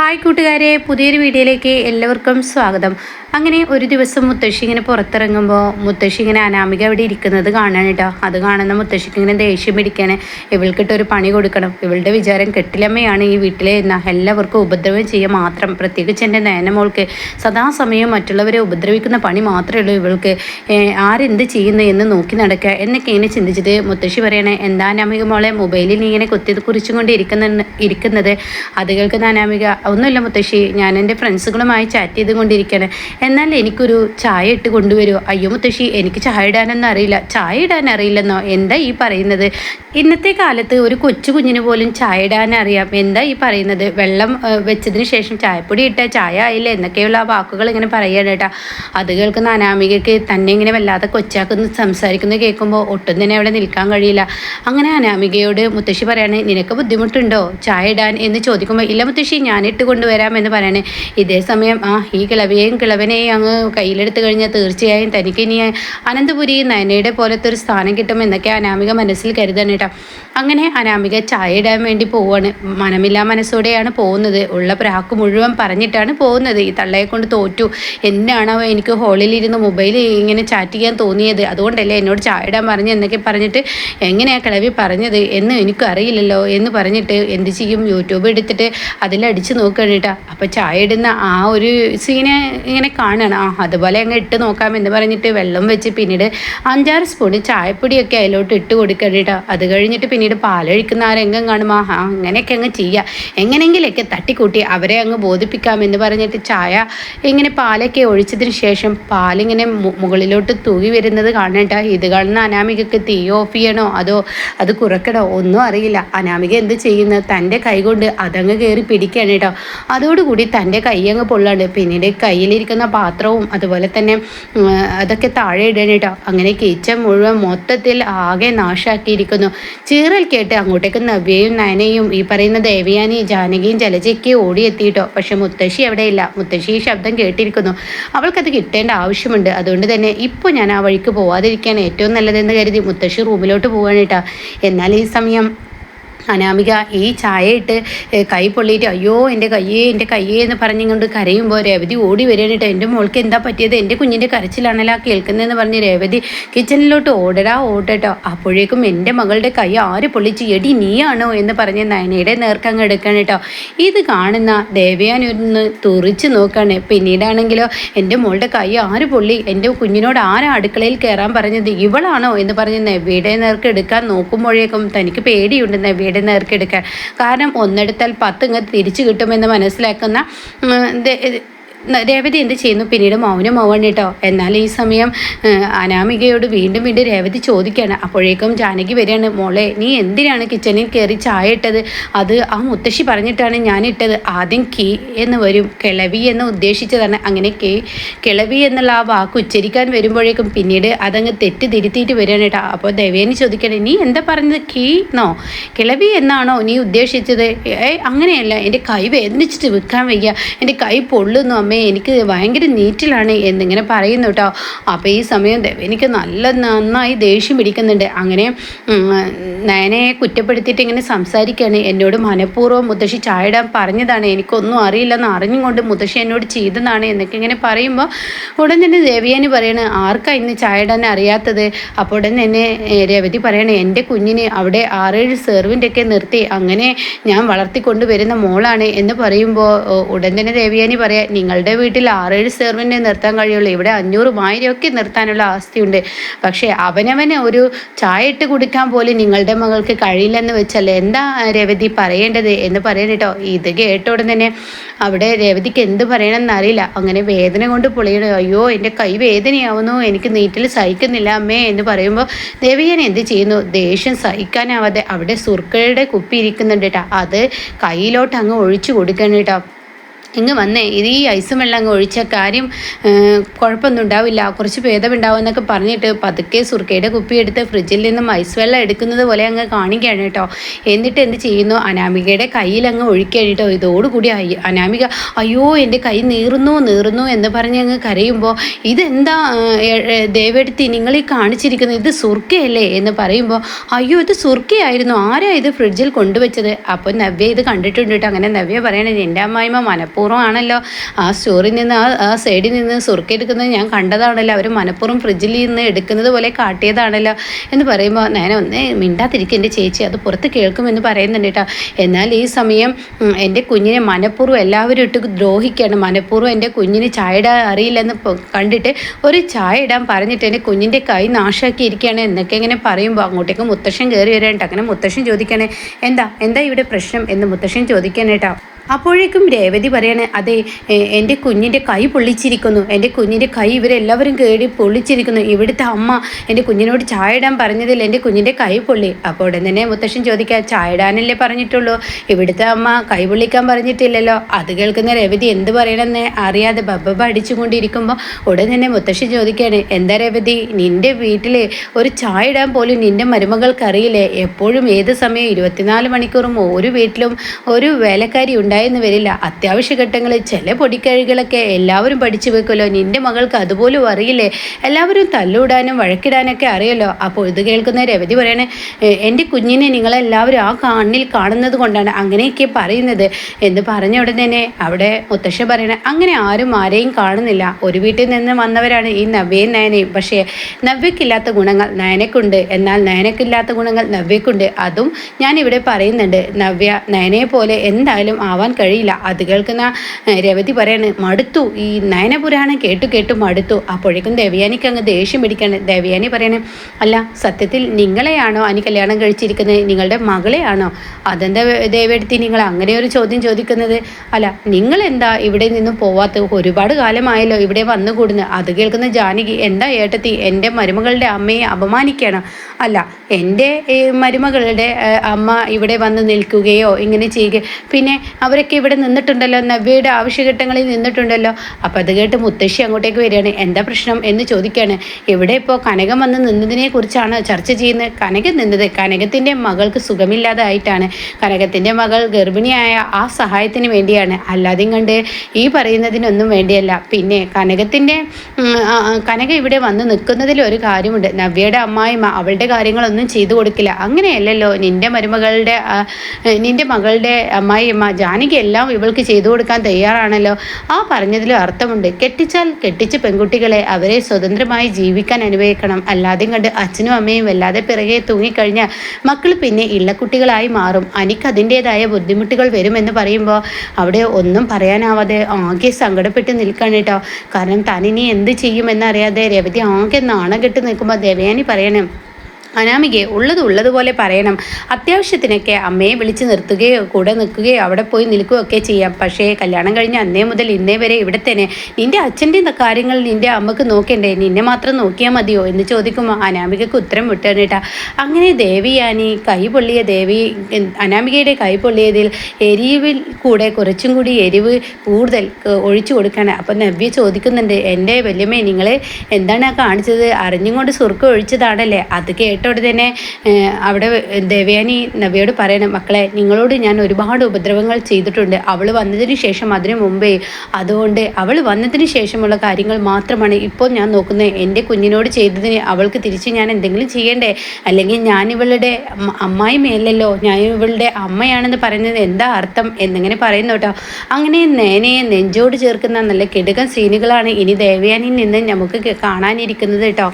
Hi കൂട്ടുകാരെ പുതിയൊരു വീഡിയോയിലേക്ക് എല്ലാവർക്കും സ്വാഗതം. അങ്ങനെ ഒരു ദിവസം മുത്തശ്ശി ഇങ്ങനെ പുറത്തിറങ്ങുമ്പോൾ മുത്തശ്ശി ഇങ്ങനെ അനാമിക അവിടെ ഇരിക്കുന്നത് കാണാൻ കേട്ടോ. അത് കാണുന്ന മുത്തശ്ശിക്ക് ഇങ്ങനെ ദേഷ്യം പിടിക്കാണ് ഇവൾക്കിട്ട് ഒരു പണി കൊടുക്കണം. ഇവളുടെ വിചാരം കെട്ടിലമ്മയാണ് ഈ വീട്ടിലെ എന്ന എല്ലാവർക്കും ഉപദ്രവം ചെയ്യുക മാത്രം. പ്രത്യേകിച്ച് എന്റെ നയനമോൾക്ക് സദാസമയം മറ്റുള്ളവരെ ഉപദ്രവിക്കുന്ന പണി മാത്രമേ ഉള്ളൂ ഇവൾക്ക്. ആരെന്ത് ചെയ്യുന്നു എന്ന് നോക്കി നടക്കുക എന്നൊക്കെ ഇങ്ങനെ ചിന്തിച്ചിട്ട് മുത്തശ്ശി പറയണേ എന്താ അനാമിക മോളെ മൊബൈലിൽ ഇങ്ങനെ കുത്തി കുറിച്ചുകൊണ്ട് ഇരിക്കുന്ന ഇരിക്കുന്നത്? അത് കേൾക്കുന്ന അനാമിക ഒന്നുമില്ല മുത്തശ്ശി. ഞാൻ എന്റെ ഫ്രണ്ട്സുകളുമായി ചാറ്റ് ചെയ്ത് കൊണ്ടിരിക്കുകയാണ് എന്നാൽ എനിക്കൊരു ചായ ഇട്ട് കൊണ്ടുവരുമോ അയ്യോ മുത്തശ്ശി എനിക്ക് ചായ ഇടാനൊന്നും അറിയില്ല. ചായ ഇടാൻ അറിയില്ലെന്നോ? എന്താ ഈ പറയുന്നത്? ഇന്നത്തെ കാലത്ത് ഒരു കൊച്ചു കുഞ്ഞിന് പോലും ചായ ഇടാൻ അറിയാം. എന്താ ഈ പറയുന്നത്? വെള്ളം വെച്ചതിന് ശേഷം ചായപ്പൊടി ഇട്ട ചായ ആയില്ല? എന്നൊക്കെയുള്ള ആ വാക്കുകൾ ഇങ്ങനെ പറയുകയാണ് കേട്ടാ. അത് കേൾക്കുന്ന അനാമികയ്ക്ക് തന്നെ ഇങ്ങനെ വല്ലാതെ കൊച്ചാക്കുന്ന സംസാരിക്കുന്നത് കേൾക്കുമ്പോൾ ഒട്ടും തന്നെ അവിടെ നിൽക്കാൻ കഴിയില്ല. അങ്ങനെ അനാമികയോട് മുത്തശ്ശി പറയാണ് നിനക്ക് ബുദ്ധിമുട്ടുണ്ടോ? ചായ ഇടാൻ? എന്ന് ചോദിക്കുമ്പോൾ ഇല്ല മുത്തശ്ശി ഞാൻ ഇട്ട് കൊണ്ടുവരാം എന്ന് പറയണേ. ഇതേ സമയം ആ ഈ കിളവിയെയും കിളവനെയും അങ്ങ് കയ്യിലെടുത്ത് കഴിഞ്ഞാൽ തീർച്ചയായും തനിക്ക് ഇനി അനന്തപുരി നയനയുടെ പോലത്തെ ഒരു സ്ഥാനം കിട്ടും എന്നൊക്കെ അനാമിക മനസ്സിൽ കരുതണം കേട്ടോ. അങ്ങനെ അനാമിക ചായ ഇടാൻ വേണ്ടി പോവാണ്. മനമില്ലാ മനസ്സോടെയാണ് പോകുന്നത്. ഉള്ള പ്രാക്ക് മുഴുവൻ പറഞ്ഞിട്ടാണ് പോകുന്നത്. ഈ തള്ളയെ കൊണ്ട് തോറ്റു. എന്നാണോ എനിക്ക് ഹോളിലിരുന്ന് മൊബൈൽ ഇങ്ങനെ ചാറ്റ് ചെയ്യാൻ തോന്നിയത്? അതുകൊണ്ടല്ലേ എന്നോട് ചായ ഇടാൻ പറഞ്ഞു എന്നൊക്കെ പറഞ്ഞിട്ട് എങ്ങനെയാണ് കിളവി പറഞ്ഞത്? എന്ന് എനിക്കും അറിയില്ലല്ലോ എന്ന് പറഞ്ഞിട്ട് എന്ത് ചെയ്യും? യൂട്യൂബ് എടുത്തിട്ട് അതിലടിച്ച് നോക്കുകയാണ് കേട്ടോ അപ്പോൾ ചായ ഇടുന്ന ആ ഒരു സീനെ ഇങ്ങനെ കാണുകയാണ് ആ അതുപോലെ അങ്ങ് ഇട്ട് നോക്കാം എന്ന് പറഞ്ഞിട്ട് വെള്ളം വെച്ച് പിന്നീട് അഞ്ചാറ് സ്പൂൺ ചായപ്പൊടിയൊക്കെ അതിലോട്ട് ഇട്ട് കൊടുക്കണം അത് കഴിഞ്ഞിട്ട് പിന്നീട് പാലൊഴിക്കുന്ന ആ രംഗം കാണുമ്പോൾ ആ അങ്ങനെയൊക്കെ അങ്ങ് ചെയ്യുക എങ്ങനെയെങ്കിലൊക്കെ തട്ടിക്കൂട്ടി അവരെ അങ്ങ് ബോധിപ്പിക്കാം എന്ന് പറഞ്ഞിട്ട് ചായ ഇങ്ങനെ പാലൊക്കെ ഒഴിച്ചതിന് ശേഷം പാലിങ്ങനെ മുകളിലോട്ട് തൂകി വരുന്നത് കാണേണ്ട ഇത് കാണുന്ന അനാമികക്ക് തീ ഓഫ് ചെയ്യണോ? അതോ അത് കുറക്കണോ ഒന്നും അറിയില്ല. അനാമിക എന്ത് ചെയ്യുന്നത് തന്റെ കൈകൊണ്ട് അതങ്ങ് കയറി പിടിക്കുകയാണ് കേട്ടോ അതോടുകൂടി തന്റെ കൈ അങ്ങ് പൊള്ളാണ് പിന്നീട് കയ്യിലിരിക്കുന്ന പാത്രവും അതുപോലെ തന്നെ അതൊക്കെ താഴെ ഇടണം കേട്ടോ അങ്ങനെ കിച്ചൺ മുഴുവൻ മൊത്തത്തിൽ ആകെ നാശാക്കിയിരിക്കുന്നു. ചീറൽ കേട്ട് അങ്ങോട്ടേക്ക് നവ്യയും നയനയും ഈ പറയുന്ന ദേവയാനി ജാനകിയും ജലജയ്ക്ക് ഓടിയെത്തിയിട്ടോ. പക്ഷെ മുത്തശ്ശി അവിടെയില്ല. മുത്തശ്ശി ഈ ശബ്ദം കേട്ടിരിക്കുന്നു. അവൾക്കത് കിട്ടേണ്ട ആവശ്യമുണ്ട്. അതുകൊണ്ട് തന്നെ ഇപ്പോൾ ഞാൻ ആ വഴിക്ക് പോവാതിരിക്കാൻ ഏറ്റവും നല്ലതെന്ന് കരുതി മുത്തശ്ശി റൂമിലോട്ട് പോവാണ് കേട്ടോ. എന്നാൽ ഈ സമയം അനാമിക ഈ ചായ ഇട്ട് കൈ പൊള്ളിയിട്ട് അയ്യോ എന്റെ കയ്യേ എന്റെ കയ്യേ എന്ന് പറഞ്ഞുകൊണ്ട് കരയുമ്പോൾ രേവതി ഓടി വരാനിട്ട് എന്റെ മോൾക്ക് എന്താ പറ്റിയത്? എന്റെ കുഞ്ഞിന്റെ കരച്ചിലാണല്ലോ കേൾക്കുന്നതെന്ന് പറഞ്ഞ് രേവതി കിച്ചണിലോട്ട് ഓടടാ ഓടട്ടോ. അപ്പോഴേക്കും എന്റെ മകളുടെ കൈ ആര് പൊള്ളിച്ച് എടി നീയാണോ? എന്ന് പറഞ്ഞ് നയനയുടെ നേർക്കങ്ങ് എടുക്കണം കേട്ടോ ഇത് കാണുന്ന ദേവയാനൊന്ന് തുറിച്ച് നോക്കാണ് പിന്നീടാണെങ്കിലോ എന്റെ മോളുടെ കൈ ആര് പൊള്ളി? എന്റെ കുഞ്ഞിനോട് ആരാ അടുക്കളയിൽ കയറാൻ പറഞ്ഞത്? ഇവളാണോ? എന്ന് പറഞ്ഞ് നെവിയുടെ നേർക്ക് എടുക്കാൻ നോക്കുമ്പോഴേക്കും തനിക്ക് പേടിയുണ്ട് നെവ്യയുടെ നേർക്ക് എടുക്കാൻ കാരണം ഒന്നെടുത്താൽ പത്ത് ഇങ്ങ് തിരിച്ചു കിട്ടുമെന്ന് മനസ്സിലാക്കുന്ന രേവതി എന്ത് ചെയ്യുന്നു? പിന്നീട് മൗനം ആവണം കേട്ടോ. എന്നാൽ ഈ സമയം അനാമികയോട് വീണ്ടും വീണ്ടും രേവതി ചോദിക്കുകയാണ്. അപ്പോഴേക്കും ജാനകി വരികയാണ്. മോളെ നീ എന്തിനാണ് കിച്ചണിൽ കയറി ചായ ഇട്ടത്? അത് ആ മുത്തശ്ശി പറഞ്ഞിട്ടാണ് ഞാൻ ഇട്ടത്. ആദ്യം കീ എന്ന് വരും. കിളവി എന്ന് ഉദ്ദേശിച്ചതാണ്. അങ്ങനെ കേ കിളവി എന്നുള്ള ആ വാക്ക് ഉച്ചരിക്കാൻ വരുമ്പോഴേക്കും പിന്നീട് അതങ്ങ് തെറ്റ് തിരുത്തിയിട്ട് വരികയാണ് കേട്ടോ. അപ്പോൾ ദേവേനി ചോദിക്കണേ നീ എന്താ പറഞ്ഞത്? കീ എന്നോ കിളവി എന്നാണോ നീ ഉദ്ദേശിച്ചത്? ഏ അങ്ങനെയല്ല. എന്റെ കൈ വേദനിച്ചിട്ട് വിൽക്കാൻ വയ്യ. എന്റെ കൈ പൊള്ളുന്നു അമ്മേ എനിക്ക് ഭയങ്കര നീറ്റിലാണ് എന്നിങ്ങനെ പറയുന്നു കേട്ടോ. അപ്പോൾ ഈ സമയം എനിക്ക് നല്ല നന്നായി ദേഷ്യം പിടിക്കുന്നുണ്ട്. അങ്ങനെ നയനയെ കുറ്റപ്പെടുത്തിയിട്ട് ഇങ്ങനെ സംസാരിക്കുകയാണ്. എന്നോട് മനഃപൂർവം മുത്തശ്ശി ചായ ഇടാൻ പറഞ്ഞതാണ്. എനിക്കൊന്നും അറിയില്ലെന്ന് അറിഞ്ഞുകൊണ്ട് മുത്തശ്ശി എന്നോട് ചെയ്തതാണ് എന്നൊക്കെ ഇങ്ങനെ പറയുമ്പോൾ ഉടൻ തന്നെ ദേവിയാനി പറയണ ആർക്കാ ഇന്ന് ചായ ഇടാൻ അറിയാത്തത്? അപ്പോൾ ഉടൻ തന്നെ രേവതി പറയണേ എന്റെ കുഞ്ഞിന് അവിടെ ആറേഴ് സെർവിന്റെയൊക്കെ നിർത്തി. അങ്ങനെ ഞാൻ വളർത്തിക്കൊണ്ട് വരുന്ന മോളാണ്. എന്ന് പറയുമ്പോൾ ഉടൻ തന്നെ ദേവിയാനി പറയാം നിങ്ങളുടെ വീട്ടിൽ ആറേഴ് സെർവിനെ നിർത്താൻ കഴിയുള്ളൂ. ഇവിടെ അഞ്ഞൂറും ആയിരം നിർത്താനുള്ള ആസ്തിയുണ്ട്. പക്ഷേ അവനവന് ഒരു ചായ ഇട്ട് കുടിക്കാൻ പോലും നിങ്ങളുടെ മകൾക്ക് കഴിയില്ലെന്ന് വെച്ചാൽ എന്താ രവതി പറയേണ്ടത് എന്ന് പറയണം കേട്ടോ. ഇത് കേട്ട ഉടൻ തന്നെ അവിടെ രവതിക്ക് എന്ത് പറയണമെന്ന് അറിയില്ല. അങ്ങനെ വേദന കൊണ്ട് പൊളിയണം അയ്യോ എന്റെ കൈ വേദനയാവുന്നു. എനിക്ക് നീറ്റിൽ സഹിക്കുന്നില്ല അമ്മേ എന്ന് പറയുമ്പോൾ ദേവിയൻ എന്ത് ചെയ്യുന്നു? ദേഷ്യം സഹിക്കാനാവാതെ അവിടെ സുർക്കയുടെ കുപ്പി ഇരിക്കുന്നുണ്ട് കേട്ടോ. അത് കയ്യിലോട്ട് അങ്ങ് ഒഴിച്ചു കൊടുക്കണം കേട്ടോ. ഇങ്ങ് വന്നേ. ഇത് ഈ ഐസും വെള്ളം അങ്ങ് ഒഴിച്ച കാര്യം കുഴപ്പമൊന്നും ഉണ്ടാവില്ല. കുറച്ച് ഭേദമുണ്ടാവും എന്നൊക്കെ പറഞ്ഞിട്ട് പതുക്കെ സുർക്കയുടെ കുപ്പി എടുത്ത് ഫ്രിഡ്ജിൽ നിന്നും ഐസ് വെള്ളം എടുക്കുന്നത് പോലെ അങ്ങ് കാണിക്കുകയാണ് കേട്ടോ. എന്നിട്ട് എന്ത് ചെയ്യുന്നു? അനാമികയുടെ കയ്യിൽ അങ്ങ് ഒഴിക്കുകയാണ് കേട്ടോ ഇതോടുകൂടി അനാമിക അയ്യോ എന്റെ കൈ നീറുന്നു നീറുന്നു എന്ന് പറഞ്ഞ് അങ്ങ് കരയുമ്പോൾ ഇതെന്താ ദേവെടുത്തി നിങ്ങൾ ഈ കാണിച്ചിരിക്കുന്നത്? ഇത് സുർക്കയല്ലേ? എന്ന് പറയുമ്പോൾ അയ്യോ ഇത് സുർക്കയായിരുന്നു. ആരാ ഇത് ഫ്രിഡ്ജിൽ കൊണ്ടുവച്ചത്? അപ്പോൾ നവ്യ ഇത് കണ്ടിട്ടുണ്ട് കേട്ടോ. അങ്ങനെ നവ്യ പറയണേ എന്റെ അമ്മായിമ്മ മനപ്പൂർവം മനഃപൂർവമാണല്ലോ. ആ സ്റ്റോറിൽ നിന്ന് ആ ആ സൈഡിൽ നിന്ന് സുറുക്കി എടുക്കുന്നത് ഞാൻ കണ്ടതാണല്ലോ. അവർ മനഃപൂർവം ഫ്രിഡ്ജിൽ നിന്ന് എടുക്കുന്നത് പോലെ കാട്ടിയതാണല്ലോ എന്ന് പറയുമ്പോൾ ഞാൻ ഒന്ന് മിണ്ടാതിരിക്കും എന്റെ ചേച്ചി അത് പുറത്ത് കേൾക്കുമെന്ന് പറയുന്നുണ്ട് കേട്ടോ. എന്നാൽ ഈ സമയം എന്റെ കുഞ്ഞിനെ മനഃപൂർവം എല്ലാവരും ഇട്ട് ദ്രോഹിക്കുകയാണ്. മനഃപൂർവം എന്റെ കുഞ്ഞിന് ചായ ഇടാൻ അറിയില്ലെന്ന് കണ്ടിട്ട് ഒരു ചായ ഇടാൻ പറഞ്ഞിട്ട് എന്റെ കുഞ്ഞിന്റെ കൈ നാശാക്കിയിരിക്കുകയാണ്. എന്നൊക്കെ ഇങ്ങനെ പറയുമ്പോൾ അങ്ങോട്ടേക്ക് മുത്തശ്ശൻ കയറി വരാനുണ്ട് അങ്ങനെ മുത്തശ്ശൻ ചോദിക്കണേ എന്താ എന്താ ഇവിടെ പ്രശ്നം? എന്ന് മുത്തശ്ശൻ ചോദിക്കാനേട്ടാ അപ്പോഴേക്കും രേവതി പറയണേ അതെ എന്റെ കുഞ്ഞിന്റെ കൈ പൊള്ളിച്ചിരിക്കുന്നു. എന്റെ കുഞ്ഞിന്റെ കൈ ഇവരെല്ലാവരും കേടി പൊള്ളിച്ചിരിക്കുന്നു. ഇവിടുത്തെ അമ്മ എന്റെ കുഞ്ഞിനോട് ചായ ഇടാൻ പറഞ്ഞതിൽ എന്റെ കുഞ്ഞിന്റെ കൈ പൊള്ളി. അപ്പോൾ ഉടൻ തന്നെ മുത്തശ്ശൻ ചോദിക്കുക ചായ ഇടാനല്ലേ പറഞ്ഞിട്ടുള്ളൂ? ഇവിടുത്തെ അമ്മ കൈ പൊള്ളിക്കാൻ പറഞ്ഞിട്ടില്ലല്ലോ. അത് കേൾക്കുന്ന രേവതി എന്ത് പറയണമെന്ന് അറിയാതെ ബബ്ബ അടിച്ചുകൊണ്ടിരിക്കുമ്പോൾ ഉടൻ തന്നെ മുത്തശ്ശൻ ചോദിക്കുകയാണ് എന്താ രേവതി നിന്റെ വീട്ടിൽ ഒരു ചായ ഇടാൻ പോലും നിന്റെ മരുമകൾക്കറിയില്ലേ എപ്പോഴും ഏത് സമയം ഇരുപത്തിനാല് മണിക്കൂറും ഒരു വീട്ടിലും ഒരു വേലക്കാരി ഉണ്ടായി ഉണ്ടായെന്ന് വരില്ല. അത്യാവശ്യ ഘട്ടങ്ങളിൽ ചില പൊടിക്കഴികളൊക്കെ എല്ലാവരും പഠിച്ചു വെക്കുമല്ലോ. നിന്റെ മകൾക്ക് അതുപോലും അറിയില്ലേ? എല്ലാവരും തല്ലൂടാനും വഴക്കിടാനൊക്കെ അറിയല്ലോ. അപ്പോൾ ഇത് കേൾക്കുന്ന രവതി പറയണേ എന്റെ കുഞ്ഞിനെ നിങ്ങളെല്ലാവരും ആ കണ്ണിൽ കാണുന്നത് കൊണ്ടാണ് അങ്ങനെയൊക്കെ പറയുന്നത്. എന്ന് പറഞ്ഞ ഉടനെ തന്നെ അവിടെ മുത്തശ്ശ പറയണേ അങ്ങനെ ആരും ആരെയും കാണുന്നില്ല. ഒരു വീട്ടിൽ നിന്ന് വന്നവരാണ് ഈ നവ്യയും നയനയും. പക്ഷേ നവ്യക്കില്ലാത്ത ഗുണങ്ങൾ നയനക്കുണ്ട് എന്നാൽ നയനക്കില്ലാത്ത ഗുണങ്ങൾ നവ്യക്കുണ്ട് അതും ഞാൻ ഇവിടെ പറയുന്നുണ്ട്. നവ്യ നയനയെ പോലെ എന്തായാലും ആവാൻ പോകാൻ കഴിയില്ല. അത് കേൾക്കുന്ന രവതി പറയാണ് മടുത്തു. ഈ നയനപുരാണം കേട്ടു കേട്ടു മടുത്തു. അപ്പോഴേക്കും ദേവയാനിക്ക് അങ്ങ് ദേഷ്യം പിടിക്കാണ്. ദേവയാനി പറയണേ അല്ല സത്യത്തിൽ നിങ്ങളെയാണോ അനി കല്യാണം കഴിച്ചിരിക്കുന്നത്? നിങ്ങളുടെ മകളെയാണോ? അതെന്താ ദേവയെടുത്തി നിങ്ങൾ അങ്ങനെ ഒരു ചോദ്യം ചോദിക്കുന്നത്? അല്ല നിങ്ങൾ എന്താ ഇവിടെ നിന്നും പോവാത്ത? ഒരുപാട് കാലമായല്ലോ ഇവിടെ വന്നുകൂടുന്നത് അത് കേൾക്കുന്ന ജാനകി എന്താ ഏട്ടത്തി? എന്റെ മരുമകളുടെ അമ്മയെ അപമാനിക്കണം? അല്ല എന്റെ മരുമകളുടെ അമ്മ ഇവിടെ വന്ന് നിൽക്കുകയോ ഇങ്ങനെ ചെയ്യുക. പിന്നെ അവർ അവരൊക്കെ ഇവിടെ നിന്നിട്ടുണ്ടല്ലോ നവ്യയുടെ ആവശ്യഘട്ടങ്ങളിൽ നിന്നിട്ടുണ്ടല്ലോ. അപ്പോൾ അത് കേട്ട് മുത്തശ്ശി അങ്ങോട്ടേക്ക് വരികയാണ്. എന്താ പ്രശ്നം എന്ന് ചോദിക്കുകയാണ്. ഇവിടെ ഇപ്പോൾ കനകം വന്ന് നിന്നതിനെ കുറിച്ചാണ് ചർച്ച ചെയ്യുന്നത്? കനകം നിന്നത് കനകത്തിന്റെ മകൾക്ക് സുഖമില്ലാതായിട്ടാണ്. കനകത്തിന്റെ മകൾ ഗർഭിണിയായ ആ സഹായത്തിന് വേണ്ടിയാണ്. അല്ലാതെയും കണ്ട് ഈ പറയുന്നതിനൊന്നും വേണ്ടിയല്ല. പിന്നെ കനകത്തിന്റെ കനക ഇവിടെ വന്ന് നിൽക്കുന്നതിൽ ഒരു കാര്യമുണ്ട്. നവ്യയുടെ അമ്മായിമ്മ അവളുടെ കാര്യങ്ങളൊന്നും ചെയ്തു കൊടുക്കില്ല. അങ്ങനെയല്ലല്ലോ. നിന്റെ മരുമകളുടെ നിന്റെ മകളുടെ അമ്മായിയമ്മ ജാനകി എല്ലാം ഇവൾക്ക് ചെയ്തു കൊടുക്കാൻ തയ്യാറാണല്ലോ. ആ പറഞ്ഞതിലും അർത്ഥമുണ്ട്. കെട്ടിച്ചാൽ കെട്ടിച്ച് പെൺകുട്ടികളെ അവരെ സ്വതന്ത്രമായി ജീവിക്കാൻ അനുഭവിക്കണം അല്ലാതെ കണ്ട് അച്ഛനും അമ്മയും വല്ലാതെ പിറകെ തൂങ്ങിക്കഴിഞ്ഞാൽ മക്കൾ പിന്നെ ഇള്ളക്കുട്ടികളായി മാറും. അനിക്ക് അതിന്റെതായ ബുദ്ധിമുട്ടുകൾ വരുമെന്ന് പറയുമ്പോൾ അവിടെ ഒന്നും പറയാനാവാതെ ആകെ സങ്കടപ്പെട്ട് നിൽക്കണം കേട്ടോ. കാരണം തനിനി എന്ത് ചെയ്യുമെന്നറിയാതെ രവതി ആകെ നാണം കെട്ട് നിൽക്കുമ്പോൾ ദേവയാനി പറയണം അനാമികയെ ഉള്ളത് ഉള്ളതുപോലെ പറയണം. അത്യാവശ്യത്തിനൊക്കെ അമ്മയെ വിളിച്ച് നിർത്തുകയോ കൂടെ നിൽക്കുകയോ അവിടെ പോയി നിൽക്കുകയൊക്കെ ചെയ്യാം. പക്ഷേ കല്യാണം കഴിഞ്ഞ അന്നേ മുതൽ ഇന്നേ വരെ ഇവിടെ തന്നെ. നിന്റെ അച്ഛന്റെ കാര്യങ്ങൾ നിന്റെ അമ്മയ്ക്ക് നോക്കണ്ടേ? നിന്നെ മാത്രം നോക്കിയാൽ മതിയോ? എന്ന് ചോദിക്കുമ്പോൾ അനാമികക്ക് ഉത്തരം വിട്ടേട്ടാ അങ്ങനെ ദേവിയാനി കൈ പൊള്ളിയ ദേവി അനാമികയുടെ കൈ പൊള്ളിയതിൽ എരിവിൽ കൂടെ കുറച്ചും കൂടി എരിവ് കൂടുതൽ ഒഴിച്ചു കൊടുക്കണം. അപ്പം നവ്യ ചോദിക്കുന്നുണ്ട് എന്റെ വല്യമ്മേ നിങ്ങൾ എന്താണ് കാണിച്ചത്? അറിഞ്ഞും കൊണ്ട് സുർക്കം ഒഴിച്ചതാണല്ലേ? അത് കേട്ട് കേട്ടോട് തന്നെ അവിടെ ദേവയാനി നവിയോട് പറയണം മക്കളെ നിങ്ങളോട് ഞാൻ ഒരുപാട് ഉപദ്രവങ്ങൾ ചെയ്തിട്ടുണ്ട്. അവൾ വന്നതിന് ശേഷം അതിനു മുമ്പേ അതുകൊണ്ട് അവൾ വന്നതിന് ശേഷമുള്ള കാര്യങ്ങൾ മാത്രമാണ് ഇപ്പോൾ ഞാൻ നോക്കുന്നത്. എന്റെ കുഞ്ഞിനോട് ചെയ്തതിന് അവൾക്ക് തിരിച്ച് ഞാൻ എന്തെങ്കിലും ചെയ്യണ്ടേ? അല്ലെങ്കിൽ ഞാൻ ഇവളുടെ അമ്മായിമയല്ലല്ലോ ഞാൻ ഇവളുടെ അമ്മയാണെന്ന് പറയുന്നത് എന്താ അർത്ഥം? എന്നിങ്ങനെ പറയുന്നു കേട്ടോ. അങ്ങനെ നേനയെ നെഞ്ചോട് ചേർക്കുന്ന നല്ല കിടുകൻ സീനുകളാണ് ഇനി ദേവയാനിൽ നിന്ന് നമുക്ക് കാണാനിരിക്കുന്നത് കേട്ടോ.